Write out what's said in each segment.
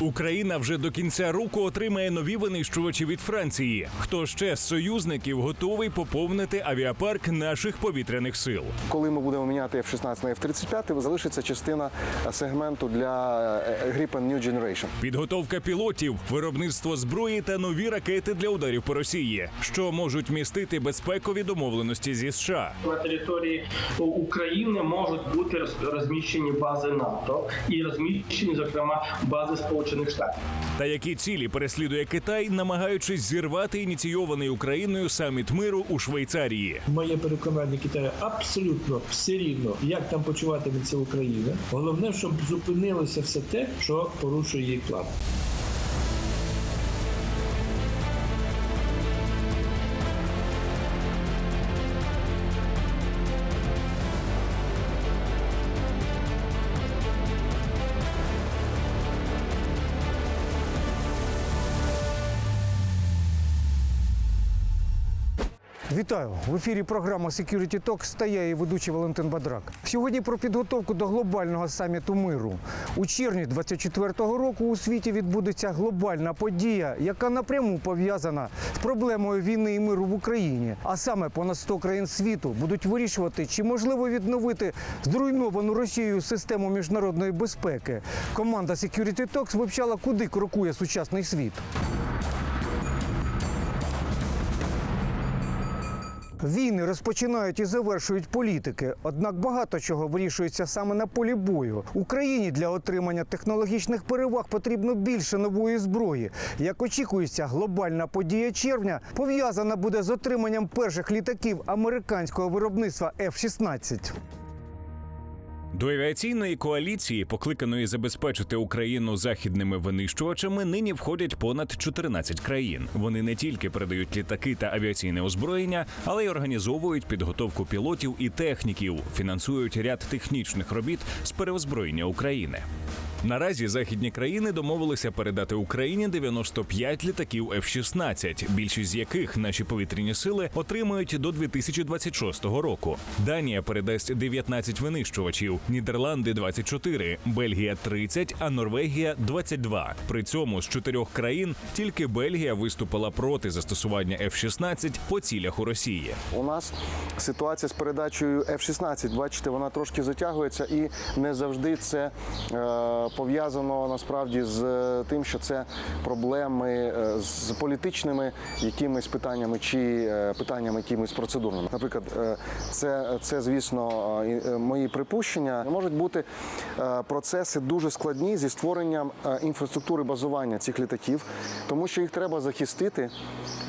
Україна вже до кінця року отримає нові винищувачі від Франції. Хто ще з союзників готовий поповнити авіапарк наших повітряних сил? Коли ми будемо міняти F-16 на F-35, залишиться частина е, сегменту для е, Gripen New Generation. Підготовка пілотів, виробництво зброї та нові ракети для ударів по Росії, що можуть містити безпекові домовленості зі США. на території України можуть бути роз- розміщені бази НАТО і розміщені, зокрема, бази Сполучених Штатів. Та які цілі переслідує Китай, намагаючись зірвати ініційований Україною саміт миру у Швейцарії. Моє переконання Китаю абсолютно все рівно, як там почуватиметься Україна. Головне, щоб зупинилося все те, що порушує її план. Вітаю в ефірі. Програма Security Talks та я її ведучий Валентин Бадрак. Сьогодні про підготовку до глобального саміту миру. У червні 24-го року у світі відбудеться глобальна подія, яка напряму пов'язана з проблемою війни і миру в Україні. А саме понад 100 країн світу будуть вирішувати, чи можливо відновити зруйновану Росією систему міжнародної безпеки. Команда Security Talks вивчала, куди крокує сучасний світ. Війни розпочинають і завершують політики. Однак багато чого вирішується саме на полі бою. Україні для отримання технологічних переваг потрібно більше нової зброї. Як очікується, глобальна подія червня пов'язана буде з отриманням перших літаків американського виробництва F-16. До авіаційної коаліції, покликаної забезпечити Україну західними винищувачами, нині входять понад 14 країн. Вони не тільки передають літаки та авіаційне озброєння, але й організовують підготовку пілотів і техніків, фінансують ряд технічних робіт з переозброєння України. Наразі західні країни домовилися передати Україні 95 літаків F-16, більшість з яких наші повітряні сили отримають до 2026 року. Данія передасть 19 винищувачів, Нідерланди 24, Бельгія 30, а Норвегія 22. При цьому з чотирьох країн тільки Бельгія виступила проти застосування F-16 по цілях у Росії. У нас ситуація з передачею F-16, бачите, вона трошки затягується і не завжди це е, пов'язано насправді з е, тим, що це проблеми е, з політичними якимись питаннями чи е, питаннями якимись процедурними. Наприклад, це, це звісно, мої припущення. Можуть бути е, процеси дуже складні зі створенням е, інфраструктури базування цих літаків, тому що їх треба захистити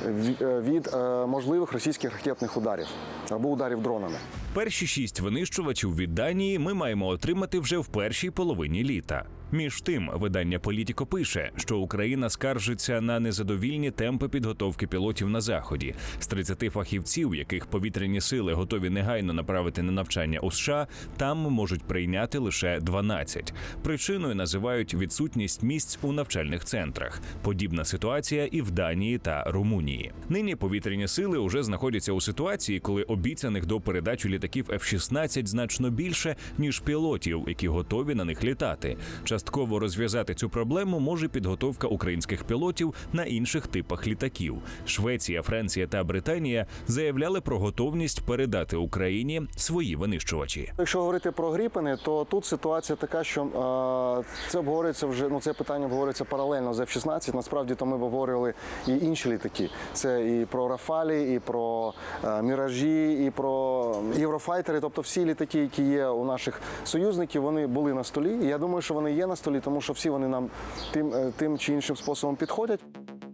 в- е, від е, можливих російських ракетних ударів або ударів дронами. Перші шість винищувачів від Данії ми маємо отримати вже в першій половині літа. Між тим, видання Політіко пише, що Україна скаржиться на незадовільні темпи підготовки пілотів на заході. З 30 фахівців, яких повітряні сили готові негайно направити на навчання у США, там можуть прийняти лише 12. Причиною називають відсутність місць у навчальних центрах. Подібна ситуація і в Данії та Румунії. Нині повітряні сили уже знаходяться у ситуації, коли обіцяних до передачі літаків F-16 значно більше ніж пілотів, які готові на них літати. Частково розв'язати цю проблему може підготовка українських пілотів на інших типах літаків. Швеція, Франція та Британія заявляли про готовність передати Україні свої винищувачі. Якщо говорити про гріпени, то тут ситуація така, що е, це обговорюється вже. Ну це питання обговорюється паралельно з F-16. Насправді то ми обговорювали і інші літаки. Це і про Рафалі, і про е, Міражі, і про Єврофайтери. Тобто всі літаки, які є у наших союзників, вони були на столі. Я думаю, що вони є на столі, тому що всі вони нам тим, е, тим чи іншим способом підходять.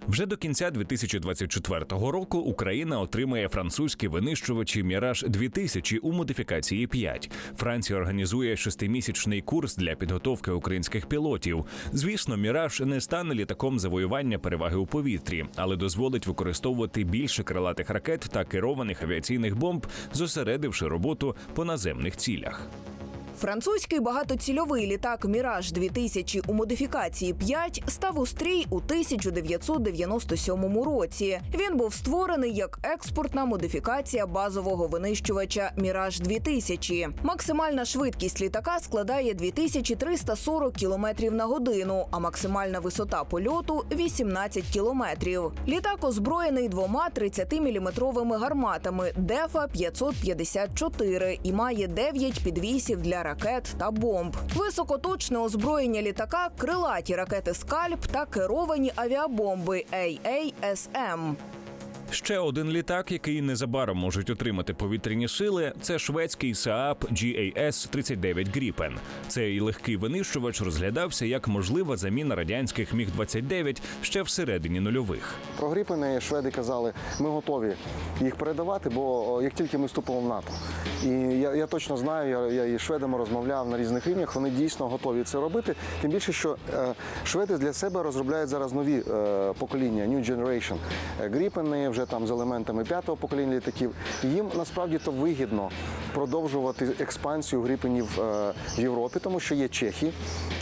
Вже до кінця 2024 року Україна отримає французькі винищувачі Міраж 2000 у модифікації 5. Франція організує шестимісячний курс для підготовки українських пілотів. Звісно, Міраж не стане літаком завоювання переваги у повітрі, але дозволить використовувати більше крилатих ракет та керованих авіаційних бомб, зосередивши роботу по наземних цілях. Французький багатоцільовий літак Міраж 2000 у модифікації 5 став у стрій у 1997 році. Він був створений як експортна модифікація базового винищувача Міраж 2000 Максимальна швидкість літака складає 2340 км на годину, а максимальна висота польоту 18 кілометрів. Літак озброєний двома 30-мм гарматами Дефа 554 і має 9 підвісів для ракет та бомб. Високоточне озброєння літака, крилаті ракети Скальп та керовані авіабомби AASM. Ще один літак, який незабаром можуть отримати повітряні сили, це шведський Saab GAS-39 Gripen. Цей легкий винищувач розглядався як можлива заміна радянських міг 29 ще всередині нульових. Про Гріпини шведи казали, ми готові їх передавати, бо як тільки ми вступимо в НАТО. І я, я точно знаю, я, я із шведами розмовляв на різних рівнях, вони дійсно готові це робити. Тим більше, що е, шведи для себе розробляють зараз нові е, покоління, New Generation. Е, Гріпини вже там з елементами п'ятого покоління літаків. Їм насправді то вигідно продовжувати експансію гріпенів е, в Європі, тому що є чехи,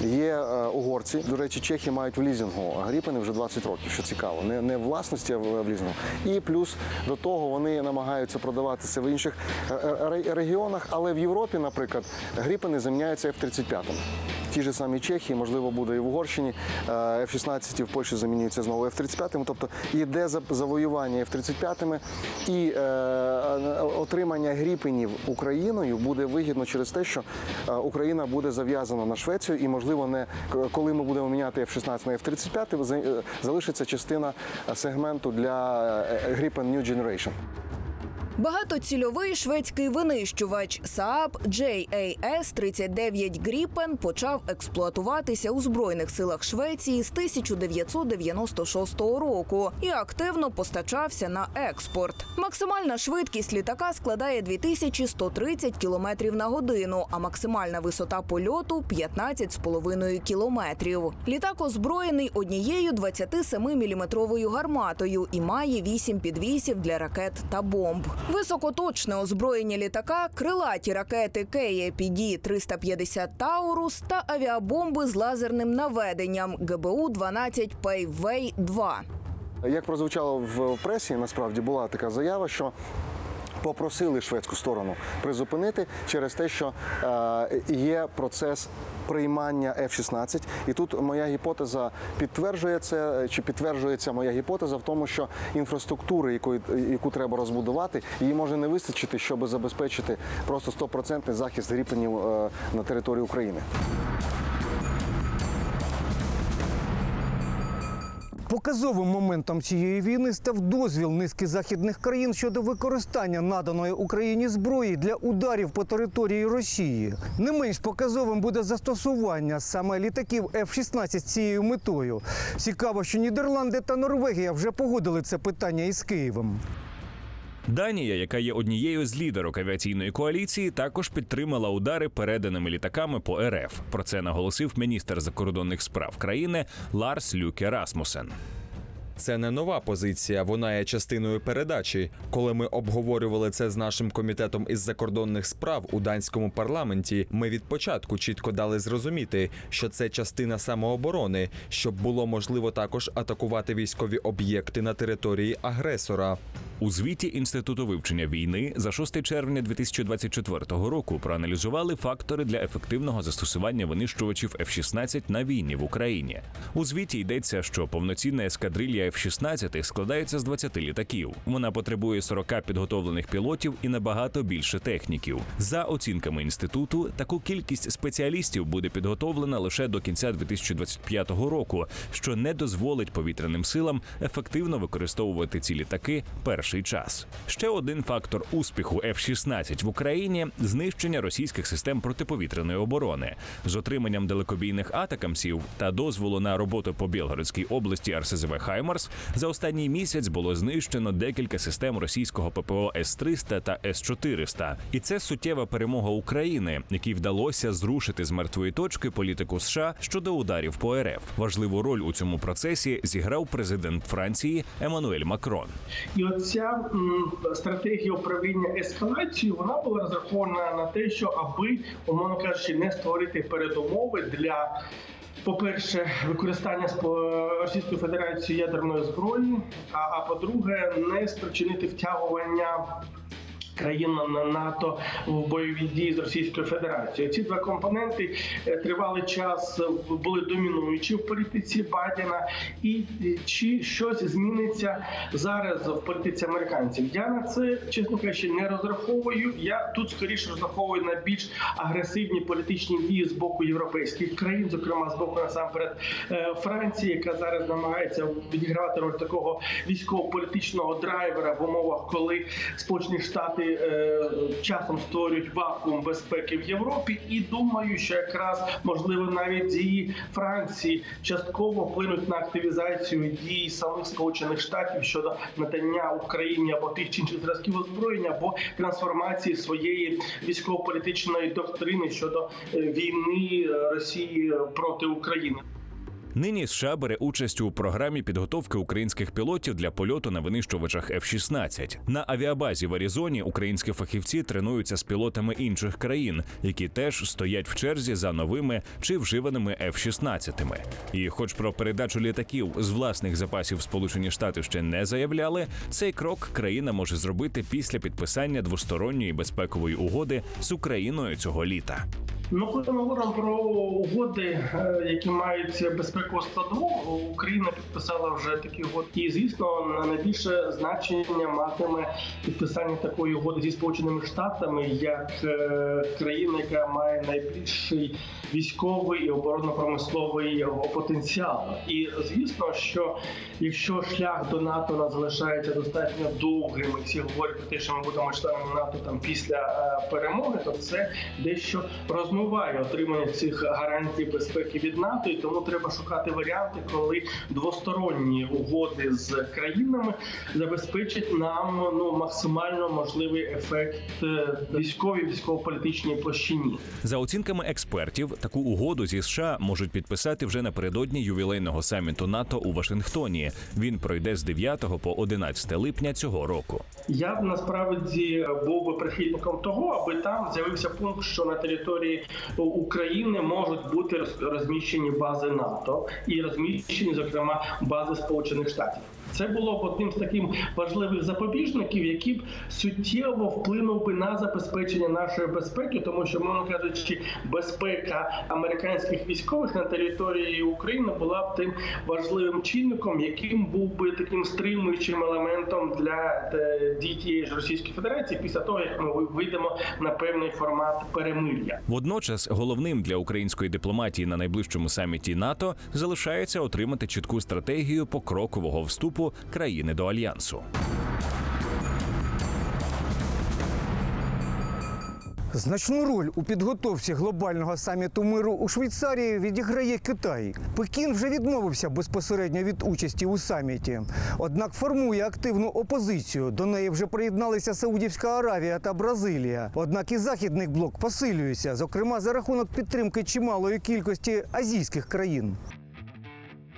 є е, угорці. До речі, чехи мають в лізингу гріпени вже 20 років, що цікаво. Не, не власності, а в, лізингу. І плюс до того вони намагаються продавати це в інших е, регіонах, але в Європі, наприклад, гріпени заміняються F-35. Ті ж самі Чехії, можливо, буде і в Угорщині. Е, F-16 в Польщі замінюються знову F-35. Тобто йде за- завоювання F-35 і е, е, отримання гріпенів Україною буде вигідно через те, що е, Україна буде зав'язана на Швецію, і можливо, не коли ми будемо міняти F-16 на F-35, за- е, залишиться частина е, сегменту для е, Gripen New Generation. Багатоцільовий шведський винищувач Saab JAS-39 Gripen почав експлуатуватися у збройних силах Швеції з 1996 року і активно постачався на експорт. Максимальна швидкість літака складає 2130 км на годину, а максимальна висота польоту 15,5 кілометрів. Літак озброєний однією 27-мм гарматою і має 8 підвісів для ракет та бомб. Високоточне озброєння літака, крилаті ракети KPD-350 Таурус та авіабомби з лазерним наведенням ГБУ-12 Payvey-2. Як прозвучало в пресі, насправді була така заява, що попросили шведську сторону призупинити через те, що е, є процес приймання F-16. І тут моя гіпотеза підтверджує це, чи підтверджується моя гіпотеза в тому, що інфраструктури, яку, яку треба розбудувати, її може не вистачити, щоб забезпечити просто стопроцентний захист гріпенів е, на території України. Показовим моментом цієї війни став дозвіл низки західних країн щодо використання наданої Україні зброї для ударів по території Росії. Не менш показовим буде застосування саме літаків F-16 з цією метою. Цікаво, що Нідерланди та Норвегія вже погодили це питання із Києвом. Данія, яка є однією з лідерок авіаційної коаліції, також підтримала удари переданими літаками по РФ. Про це наголосив міністр закордонних справ країни Ларс Люке Расмусен. Це не нова позиція, вона є частиною передачі. Коли ми обговорювали це з нашим комітетом із закордонних справ у данському парламенті, ми від початку чітко дали зрозуміти, що це частина самооборони, щоб було можливо також атакувати військові об'єкти на території агресора. У звіті інституту вивчення війни за 6 червня 2024 року проаналізували фактори для ефективного застосування винищувачів F-16 на війні в Україні. У звіті йдеться, що повноцінна ескадрилья F-16 складається з 20 літаків. Вона потребує 40 підготовлених пілотів і набагато більше техніків. За оцінками інституту, таку кількість спеціалістів буде підготовлена лише до кінця 2025 року, що не дозволить повітряним силам ефективно використовувати ці літаки перший час. Ще один фактор успіху F-16 в Україні знищення російських систем протиповітряної оборони з отриманням далекобійних атакамсів та дозволу на роботу по Білгородській області РСЗВ Хаймарс. Хаймарс, за останній місяць було знищено декілька систем російського ППО С-300 та С-400. І це суттєва перемога України, якій вдалося зрушити з мертвої точки політику США щодо ударів по РФ. Важливу роль у цьому процесі зіграв президент Франції Еммануель Макрон. І оця стратегія управління ескалацією вона була розрахована на те, що аби, умовно кажучи, не створити передумови для. По-перше, використання Російської Федерації ядерної зброї, а, а по-друге, не спричинити втягування країн на НАТО в бойові дії з Російською Федерацією. Ці два компоненти е, тривалий час е, були домінуючі в політиці Байдена, і е, чи щось зміниться зараз в політиці американців? Я на це чесно кажучи не розраховую. Я тут скоріше розраховую на більш агресивні політичні дії з боку європейських країн, зокрема з боку насамперед Франції, яка зараз намагається відігравати роль такого військово-політичного драйвера в умовах, коли Сполучені Штати е, часом створюють вакуум безпеки в Європі, і думаю, що якраз можливо навіть дії Франції частково вплинуть на активізацію дій самих Сполучених Штатів щодо надання Україні або тих чи інших зразків озброєння, або трансформації своєї військово-політичної доктрини щодо е, війни е, Росії проти України. Нині США бере участь у програмі підготовки українських пілотів для польоту на винищувачах F-16. На авіабазі в Аризоні українські фахівці тренуються з пілотами інших країн, які теж стоять в черзі за новими чи вживаними F-16. І, хоч про передачу літаків з власних запасів Сполучені Штати ще не заявляли, цей крок країна може зробити після підписання двосторонньої безпекової угоди з Україною цього літа. Ну, коли ми говоримо про угоди, е, які мають безпеку. Коста-2 Україна підписала вже такі год, І звісно, найбільше значення матиме підписання такої угоди зі сполученими штатами, як е, країна, яка має найбільший військовий і оборонно-промисловий його потенціал. І звісно, що якщо шлях до НАТО нас залишається достатньо довгим, і всі говорять про те, що ми будемо членом НАТО там після е, перемоги, то це дещо розмиває отримання цих гарантій безпеки від НАТО, і тому треба шукати варіанти, коли двосторонні угоди з країнами забезпечать нам ну максимально можливий ефект е, військовій військово-політичній площині. За оцінками експертів, таку угоду зі США можуть підписати вже напередодні ювілейного саміту НАТО у Вашингтоні. Він пройде з 9 по 11 липня цього року. Я б насправді був би прихильником того, аби там з'явився пункт, що на території України можуть бути роз- розміщені бази НАТО і розміщені, зокрема, бази Сполучених Штатів. Це було б одним з таких важливих запобіжників, які б суттєво вплинув би на забезпечення нашої безпеки, тому що, мовно кажучи, безпека американських військових на території України була б тим важливим чинником, яким був би таким стримуючим елементом для е, дій тієї ж Російської Федерації після того, як ми вийдемо на певний формат перемир'я. Водночас головним для української дипломатії на найближчому саміті НАТО залишається отримати чітку стратегію покрокового вступу країни до альянсу. Значну роль у підготовці глобального саміту миру у Швейцарії відіграє Китай. Пекін вже відмовився безпосередньо від участі у саміті, однак формує активну опозицію. До неї вже приєдналися Саудівська Аравія та Бразилія. Однак і західний блок посилюється, зокрема за рахунок підтримки чималої кількості азійських країн.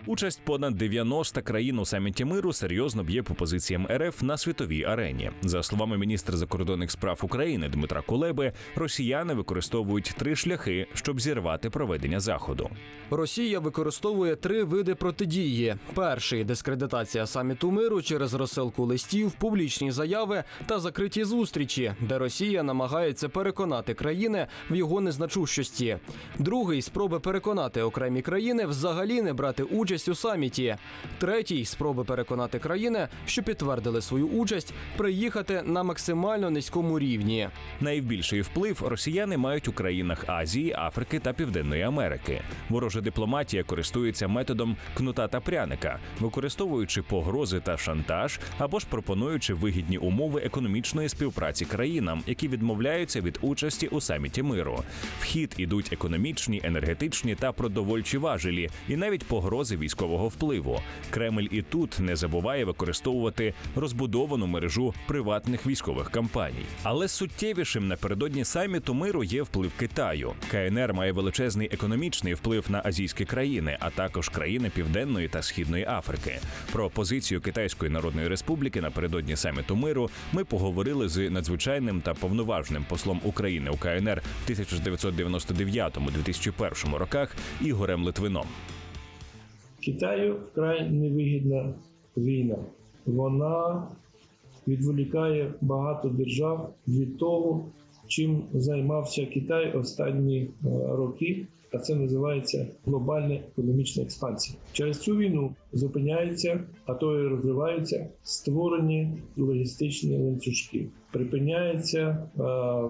Участь понад 90 країн у саміті миру серйозно б'є по позиціям РФ на світовій арені. За словами міністра закордонних справ України Дмитра Кулеби, росіяни використовують три шляхи, щоб зірвати проведення заходу. Росія використовує три види протидії: перший дискредитація саміту миру через розсилку листів, публічні заяви та закриті зустрічі, де Росія намагається переконати країни в його незначущості. Другий спроби переконати окремі країни взагалі не брати участь у саміті. Третій спроби переконати країни, що підтвердили свою участь, приїхати на максимально низькому рівні. Найбільший вплив росіяни мають у країнах Азії, Африки та Південної Америки. Ворожа дипломатія користується методом кнута та пряника, використовуючи погрози та шантаж, або ж пропонуючи вигідні умови економічної співпраці країнам, які відмовляються від участі у саміті миру. В хід ідуть економічні, енергетичні та продовольчі важелі, і навіть погрози військового впливу. Кремль і тут не забуває використовувати розбудовану мережу приватних військових компаній. Але суттєвішим напередодні саміту миру є вплив Китаю. КНР має величезний економічний вплив на азійські країни, а також країни Південної та Східної Африки. Про позицію Китайської Народної Республіки напередодні саміту миру ми поговорили з надзвичайним та повноважним послом України у КНР в 1999-2001 роках Ігорем Литвином. Китаю вкрай невигідна війна. Вона відволікає багато держав від того, чим займався Китай останні е, роки. А це називається глобальна економічна експансія. Через цю війну зупиняються, а то і розвиваються створені логістичні ланцюжки. Припиняється е,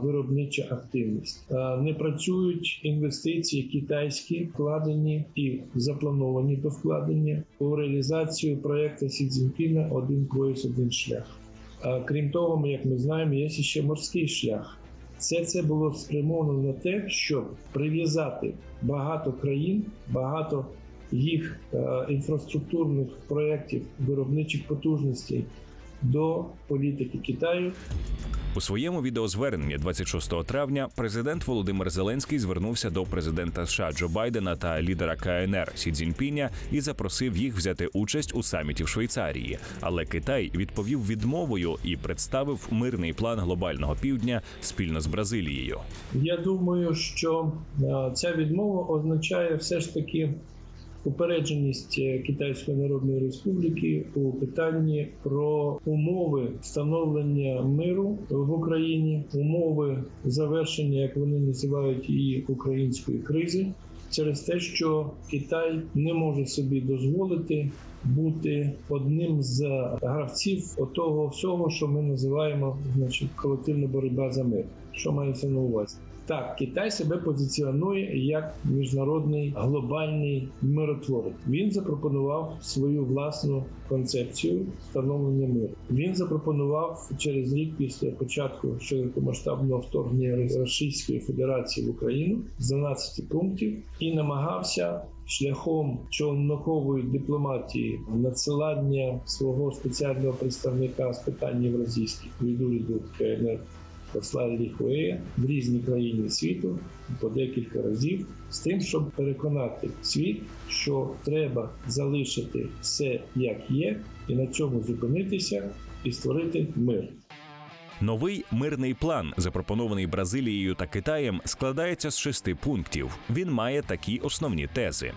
виробнича активність, Е, не працюють інвестиції китайські, вкладені і заплановані до вкладення у реалізацію проекту Сі Цзіньпіна один пояс, один шлях. А крім того, ми, як ми знаємо, є ще морський шлях. Все це було спрямовано на те, щоб прив'язати багато країн, багато їх е, інфраструктурних проєктів, виробничих потужностей до політики Китаю У своєму відеозверненні 26 травня президент Володимир Зеленський звернувся до президента США Джо Байдена та лідера КНР Сі Цзіньпіня і запросив їх взяти участь у саміті в Швейцарії. Але Китай відповів відмовою і представив мирний план глобального півдня спільно з Бразилією. Я думаю, що е, ця відмова означає все ж таки упередженість е, Китайської Народної Республіки у питанні про умови встановлення миру в Україні, умови завершення, як вони називають її української кризи, через те, що Китай не може собі дозволити. Бути одним з гравців отого всього, що ми називаємо значить колективна боротьба за мир. Що мається на увазі? Так, Китай себе позиціонує як міжнародний глобальний миротворець. Він запропонував свою власну концепцію встановлення миру. Він запропонував через рік після початку широкомасштабного вторгнення Російської Федерації в Україну 12 пунктів і намагався шляхом човнокової дипломатії надсилання свого спеціального представника з питань євразійських від уряду КНР посла Ліхуея в різні країни світу по декілька разів з тим, щоб переконати світ, що треба залишити все як є, і на цьому зупинитися і створити мир. Новий мирний план, запропонований Бразилією та Китаєм, складається з шести пунктів. Він має такі основні тези: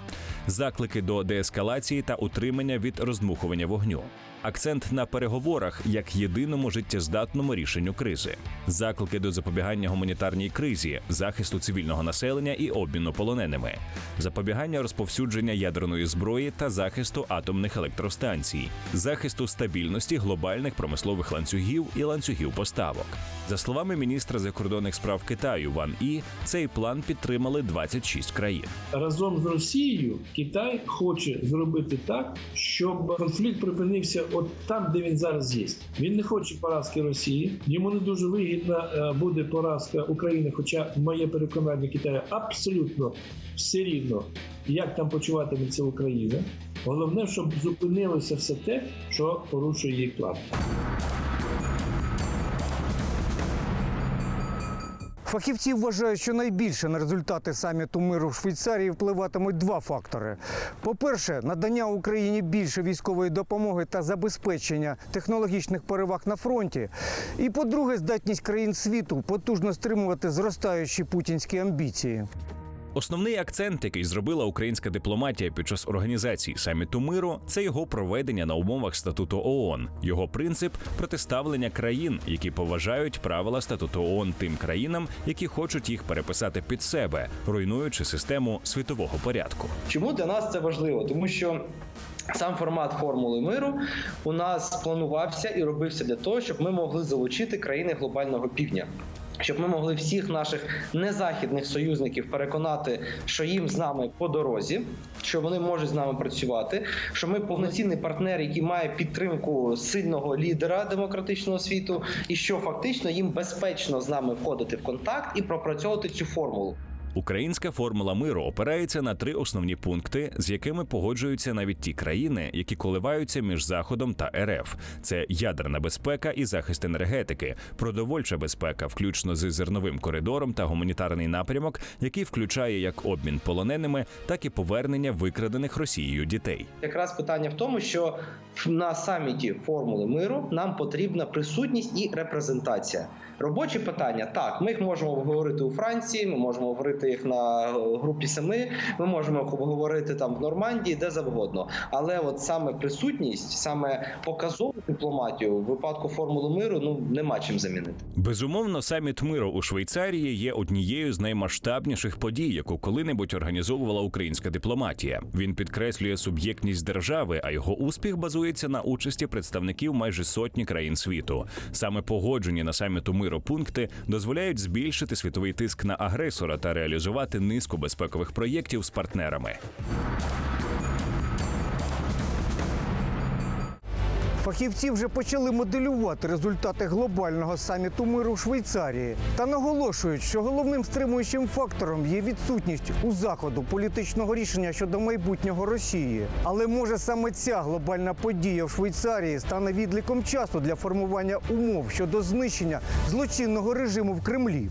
заклики до деескалації та утримання від роздмухування вогню. Акцент на переговорах як єдиному життєздатному рішенню кризи, заклики до запобігання гуманітарній кризі, захисту цивільного населення і обміну полоненими, запобігання розповсюдження ядерної зброї та захисту атомних електростанцій, захисту стабільності глобальних промислових ланцюгів і ланцюгів поставок. За словами міністра закордонних справ Китаю Ван І, цей план підтримали 26 країн. Разом з Росією Китай хоче зробити так, щоб конфлікт припинився от там, де він зараз є. Він не хоче поразки Росії. Йому не дуже вигідна е, буде поразка України. Хоча моє переконання Китаю абсолютно все рівно, як там почуватиметься Україна. Головне, щоб зупинилося все те, що порушує її план. Фахівці вважають, що найбільше на результати саміту миру в Швейцарії впливатимуть два фактори: по-перше, надання Україні більше військової допомоги та забезпечення технологічних переваг на фронті. І по-друге, здатність країн світу потужно стримувати зростаючі путінські амбіції. Основний акцент, який зробила українська дипломатія під час організації саміту миру, це його проведення на умовах статуту ООН. Його принцип протиставлення країн, які поважають правила статуту ООН тим країнам, які хочуть їх переписати під себе, руйнуючи систему світового порядку. Чому для нас це важливо? Тому що сам формат формули миру у нас планувався і робився для того, щоб ми могли залучити країни глобального півдня. Щоб ми могли всіх наших незахідних союзників переконати, що їм з нами по дорозі, що вони можуть з нами працювати, що ми повноцінний партнер, який має підтримку сильного лідера демократичного світу, і що фактично їм безпечно з нами входити в контакт і пропрацьовувати цю формулу. Українська формула миру опирається на три основні пункти, з якими погоджуються навіть ті країни, які коливаються між Заходом та РФ. Це ядерна безпека і захист енергетики, продовольча безпека, включно з зерновим коридором та гуманітарний напрямок, який включає як обмін полоненими, так і повернення викрадених Росією дітей. Якраз питання в тому, що на саміті формули миру нам потрібна присутність і репрезентація. Робочі питання так, ми їх можемо обговорити у Франції, ми можемо обговорити їх на е, групі семи, ми можемо обговорити там в Нормандії, де завгодно. Але от саме присутність, саме показову дипломатію в випадку формули миру ну нема чим замінити. Безумовно, саміт миру у Швейцарії є однією з наймасштабніших подій, яку коли-небудь організовувала українська дипломатія. Він підкреслює суб'єктність держави, а його успіх базується на участі представників майже сотні країн світу. Саме погоджені на саміту миру пункти дозволяють збільшити світовий тиск на агресора та реалізувати низку безпекових проєктів з партнерами. Фахівці вже почали моделювати результати глобального саміту миру в Швейцарії та наголошують, що головним стримуючим фактором є відсутність у заходу політичного рішення щодо майбутнього Росії. Але може саме ця глобальна подія в Швейцарії стане відліком часу для формування умов щодо знищення злочинного режиму в Кремлі.